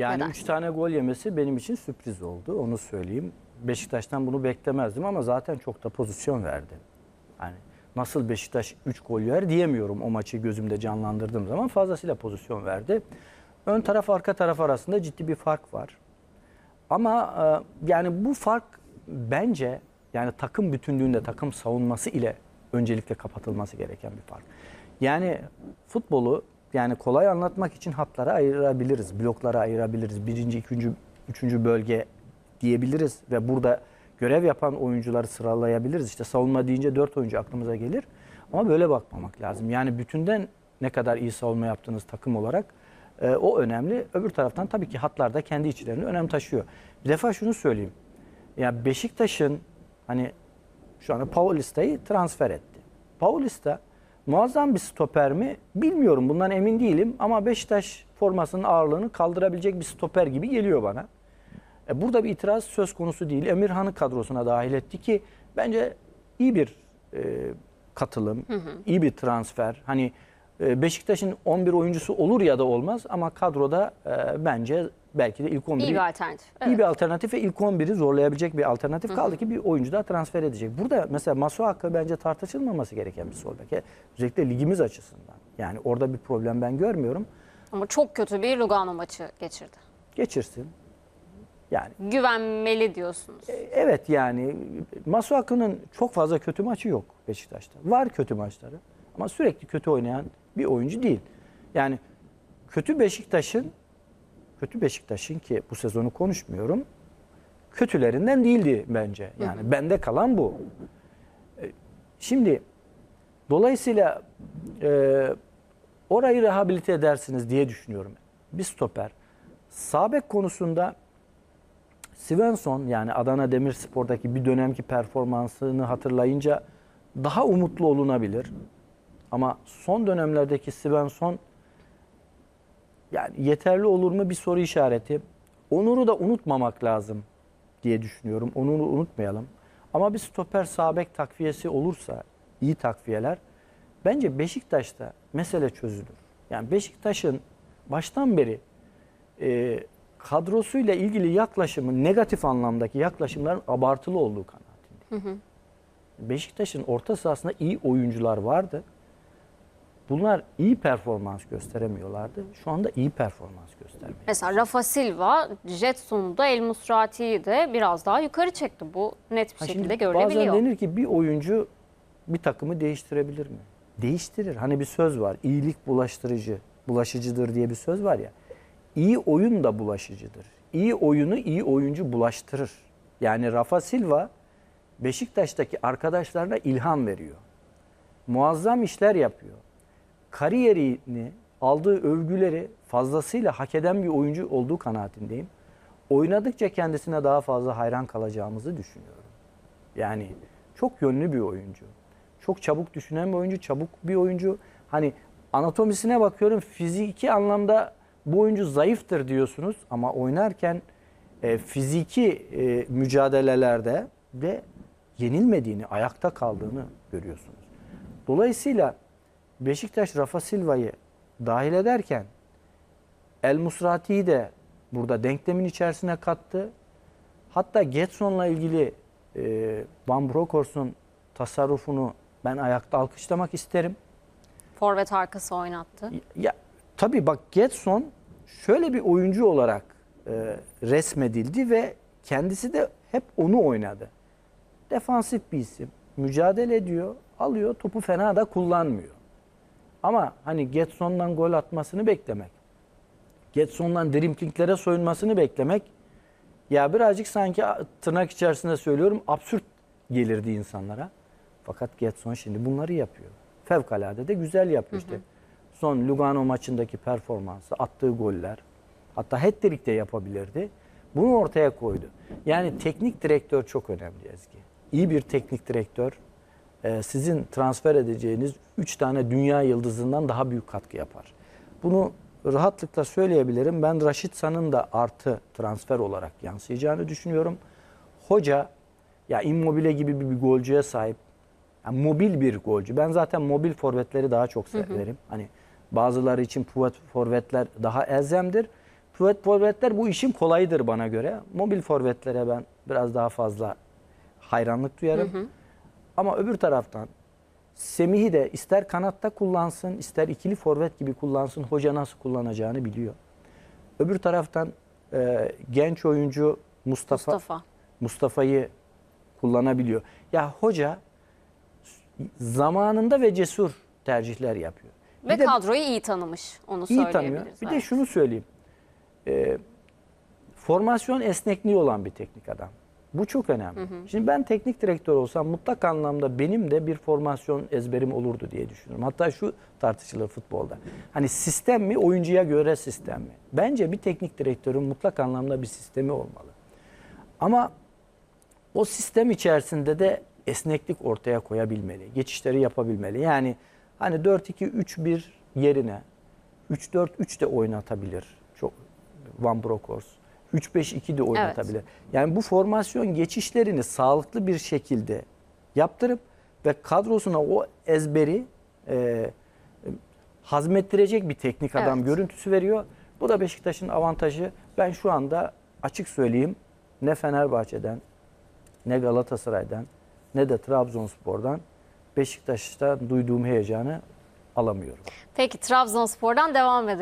Yani Neden? 3 tane gol yemesi benim için sürpriz oldu. Onu söyleyeyim. Beşiktaş'tan bunu beklemezdim ama zaten çok da pozisyon verdi. Yani nasıl Beşiktaş 3 gol yer diyemiyorum o maçı gözümde canlandırdığım zaman fazlasıyla pozisyon verdi. Ön taraf arka taraf arasında ciddi bir fark var. Ama e, yani bu fark bence yani takım bütünlüğünde takım savunması ile öncelikle kapatılması gereken bir fark. Yani futbolu yani kolay anlatmak için hatlara ayırabiliriz, bloklara ayırabiliriz. Birinci, ikinci, üçüncü bölge diyebiliriz ve burada görev yapan oyuncuları sıralayabiliriz. İşte savunma deyince dört oyuncu aklımıza gelir. Ama böyle bakmamak lazım. Yani bütünden ne kadar iyi savunma yaptığınız takım olarak e, o önemli. Öbür taraftan tabii ki hatlar da kendi içlerinde önem taşıyor. Bir defa şunu söyleyeyim. Ya Beşiktaş'ın hani şu anda Paulista'yı transfer etti. Paulista muazzam bir stoper mi bilmiyorum bundan emin değilim ama Beşiktaş formasının ağırlığını kaldırabilecek bir stoper gibi geliyor bana. E, burada bir itiraz söz konusu değil. Emirhan'ı kadrosuna dahil etti ki bence iyi bir e, katılım, iyi bir transfer. Hani e, Beşiktaş'ın 11 oyuncusu olur ya da olmaz ama kadroda e, bence belki de ilk 11'i İyi bir alternatif. iyi Evet. bir alternatif ve ilk 11'i zorlayabilecek bir alternatif kaldı ki bir oyuncu daha transfer edecek. Burada mesela Masuaka bence tartışılmaması gereken bir sol bek. E, Özellikle ligimiz açısından. Yani orada bir problem ben görmüyorum. Ama çok kötü bir Lugano maçı geçirdi. Geçirsin. Yani Güvenmeli diyorsunuz. evet yani Masuaka'nın çok fazla kötü maçı yok Beşiktaş'ta. Var kötü maçları ama sürekli kötü oynayan bir oyuncu değil. Yani kötü Beşiktaş'ın kötü Beşiktaş'ın ki bu sezonu konuşmuyorum. Kötülerinden değildi bence. Yani bende kalan bu. E, Şimdi dolayısıyla e, orayı rehabilite edersiniz diye düşünüyorum. Bir stoper. Sabek konusunda Svensson yani Adana Demirspor'daki bir dönemki performansını hatırlayınca daha umutlu olunabilir. Ama son dönemlerdeki Svensson yani yeterli olur mu bir soru işareti. Onur'u da unutmamak lazım diye düşünüyorum. Onur'u unutmayalım. Ama bir stoper sabek takviyesi olursa iyi takviyeler bence Beşiktaş'ta mesele çözülür. Yani Beşiktaş'ın baştan beri e, kadrosuyla ilgili yaklaşımı negatif anlamdaki yaklaşımların abartılı olduğu kanaatindeyim. Beşiktaş'ın orta sahasında iyi oyuncular vardı. Bunlar iyi performans gösteremiyorlardı. Şu anda iyi performans göstermiyor. Mesela Rafa Silva, Jetson'u da El Musrati'yi de biraz daha yukarı çekti. Bu net bir Ha şekilde görülebiliyor. Bazen denir ki bir oyuncu bir takımı değiştirebilir mi? Değiştirir. Hani bir söz var. İyilik bulaştırıcı, bulaşıcıdır diye bir söz var ya. İyi oyun da bulaşıcıdır. İyi oyunu iyi oyuncu bulaştırır. Yani Rafa Silva Beşiktaş'taki arkadaşlarına ilham veriyor. Muazzam işler yapıyor. Kariyerini, aldığı övgüleri fazlasıyla hak eden bir oyuncu olduğu kanaatindeyim. Oynadıkça kendisine daha fazla hayran kalacağımızı düşünüyorum. Yani çok yönlü bir oyuncu. Çok çabuk düşünen bir oyuncu, çabuk bir oyuncu. Hani anatomisine bakıyorum fiziki anlamda bu oyuncu zayıftır diyorsunuz ama oynarken e, fiziki e, mücadelelerde de yenilmediğini, ayakta kaldığını görüyorsunuz. Dolayısıyla Beşiktaş Rafa Silva'yı dahil ederken El Musrati'yi de burada denklemin içerisine kattı. Hatta Getson'la ilgili e, Van Bronckhorst'un tasarrufunu ben ayakta alkışlamak isterim. Forvet arkası oynattı. Ya tabii bak Getson şöyle bir oyuncu olarak e, resmedildi ve kendisi de hep onu oynadı. Defansif bir isim. Mücadele ediyor, alıyor, topu fena da kullanmıyor. Ama hani Getson'dan gol atmasını beklemek, Getson'dan driblinglere soyunmasını beklemek ya birazcık sanki tırnak içerisinde söylüyorum absürt gelirdi insanlara. Fakat Getson şimdi bunları yapıyor. Fevkalade de güzel yapıyor işte. Son Lugano maçındaki performansı, attığı goller. Hatta hat-trick de yapabilirdi. Bunu ortaya koydu. Yani teknik direktör çok önemli Ezgi. İyi bir teknik direktör e, sizin transfer edeceğiniz 3 tane dünya yıldızından daha büyük katkı yapar. Bunu rahatlıkla söyleyebilirim. Ben Raşit San'ın da artı transfer olarak yansıyacağını düşünüyorum. Hoca ya Immobile gibi bir, bir golcüye sahip. Yani mobil bir golcü. Ben zaten mobil forvetleri daha çok severim. Hani bazıları için pivot forvetler daha elzemdir. Forvet, forvetler bu işin kolayıdır bana göre. Mobil forvetlere ben biraz daha fazla hayranlık duyarım. Ama öbür taraftan Semih'i de ister kanatta kullansın, ister ikili forvet gibi kullansın. Hoca nasıl kullanacağını biliyor. Öbür taraftan e, genç oyuncu Mustafa Mustafa. Mustafa'yı kullanabiliyor. Ya hoca zamanında ve cesur tercihler yapıyor. Ve Bir de kadroyu iyi tanımış. Onu iyi tanıyor. Bir de evet. şunu söyleyeyim. Ee, formasyon esnekliği olan bir teknik adam. Bu çok önemli. Şimdi ben teknik direktör olsam mutlak anlamda benim de bir formasyon ezberim olurdu diye düşünüyorum. Hatta şu tartışılır futbolda. Hani sistem mi, oyuncuya göre sistem mi? Bence bir teknik direktörün mutlak anlamda bir sistemi olmalı. Ama o sistem içerisinde de esneklik ortaya koyabilmeli. Geçişleri yapabilmeli. Yani hani 4-2-3-1 yerine 3-4-3 de oynatabilir. Çok Van Bronckhorst. 3-5-2 de oynatabilir. Yani bu formasyon geçişlerini sağlıklı bir şekilde yaptırıp ve kadrosuna o ezberi e, hazmettirecek bir teknik adam Evet. görüntüsü veriyor. Bu da Beşiktaş'ın avantajı. Ben şu anda açık söyleyeyim ne Fenerbahçe'den ne Galatasaray'dan ne de Trabzonspor'dan Beşiktaş'ta duyduğum heyecanı alamıyorum. Peki Trabzonspor'dan devam edelim.